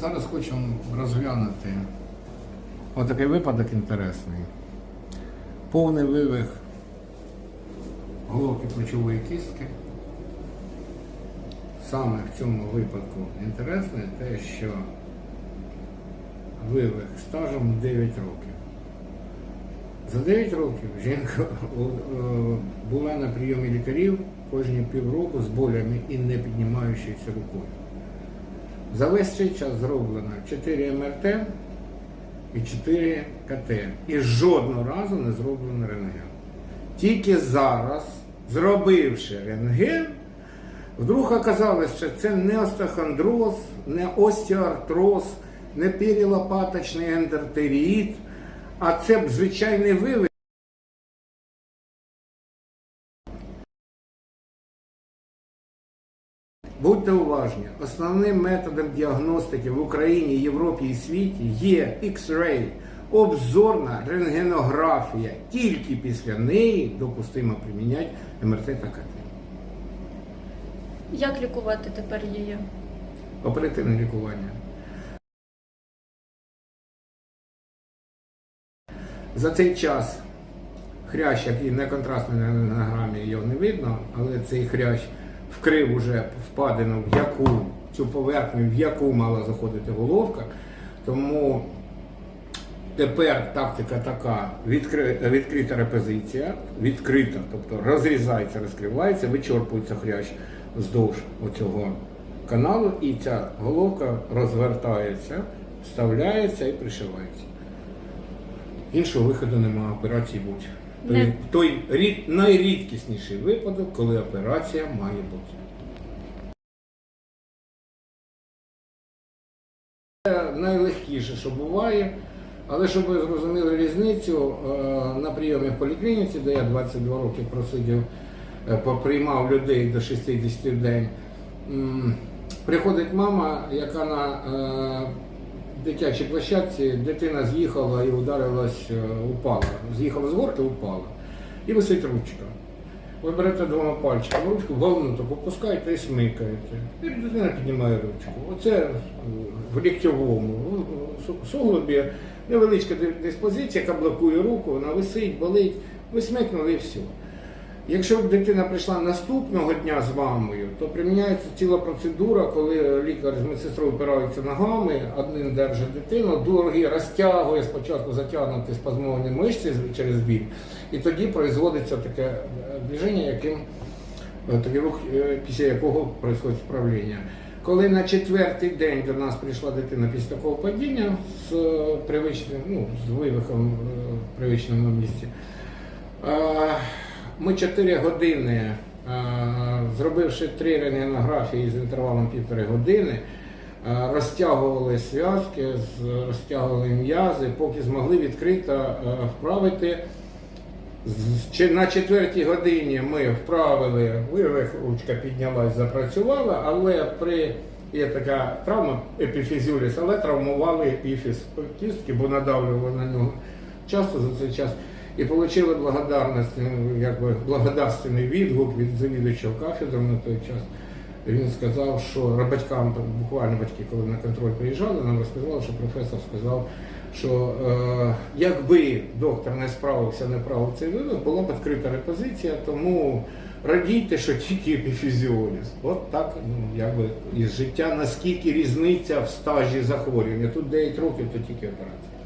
Зараз хочемо розглянути отакий випадок інтересний. Повний вивих головки плечової кістки. Саме в цьому випадку інтересне те, що вивих стажем 9 років. За 9 років жінка була на прийомі лікарів кожні півроку з болями і не піднімаючися рукою. За весь цей час зроблено 4 МРТ і 4 КТ. І жодного разу не зроблено рентген. Тільки зараз, зробивши рентген, вдруг оказалось, що це не остеохондроз, не остеоартроз, не перілопаточний ендотеріїд, а це б звичайний вивих. Будьте уважні, основним методом діагностики в Україні, Європі і світі є X-ray, обзорна рентгенографія. Тільки після неї допустимо приміняти МРТ та КТ. Як лікувати тепер її? Оперативне лікування. За цей час хрящ, який на рентгенограмі, його не видно, але цей хрящ вкрив уже впадину, в яку цю поверхню, в яку мала заходити головка. Тому тепер тактика така: відкри- відкрита репозиція, відкрита, тобто розрізається, розкривається, вичорпується хрящ вздовж оцього каналу, і ця головка розвертається, вставляється і пришивається. Іншого виходу немає, операції будь. Той, Не- той рід, найрідкісніший випадок, коли операція має бути. Це найлегкіше, що буває. Але щоб ви зрозуміли різницю, е, на прийомі в поліклініці, де я 22 роки просидів, е, поприймав людей до 60 в день, приходить мама, яка на е, дитячій площадці дитина з'їхала і ударилась, е, упала. З'їхала з горки, упала. І висить ручка. Ви берете двома пальчиками ручку, волну таку пускаєте і смикаєте. І дитина піднімає ручку. Оце е, в ліктьовому су- суглобі невеличка диспозиція, яка блокує руку, вона висить, болить, ви смикнули і все. Якщо дитина прийшла наступного дня з мамою, то приміняється ціла процедура, коли лікар з медсестрою опираються ногами, один держить дитину, другий розтягує спочатку затягнути спазмовані мишці через біль, і тоді производиться таке е, движення, яким е, такий рух, е, після якого відбувається вправління. Коли на четвертий день до нас прийшла дитина після такого падіння з привичним, ну, з вивихом в привичному місці, ми 4 години, е, зробивши три рентгенографії з інтервалом півтори години, е, розтягували зв'язки, розтягували м'язи, поки змогли відкрито е, вправити. На четвертій годині ми вправили, вивих, ручка піднялась, запрацювала, але при є така травма епіфізіоліс, але травмували епіфіз кістки, бо надавлювали на нього часто за цей час. І отримали ну, якби благодарственний відгук від завідувача кафедри на той час. Він сказав, що батькам, буквально батьки, коли на контроль приїжджали, нам розказали, що професор сказав, що е, якби доктор не справився, не правив цей вивих, була б відкрита репозиція, тому радійте, що тільки епіфізіоліз. От так, ну, якби із життя, наскільки різниця в стажі захворювання. Тут 9 років, то тільки операція.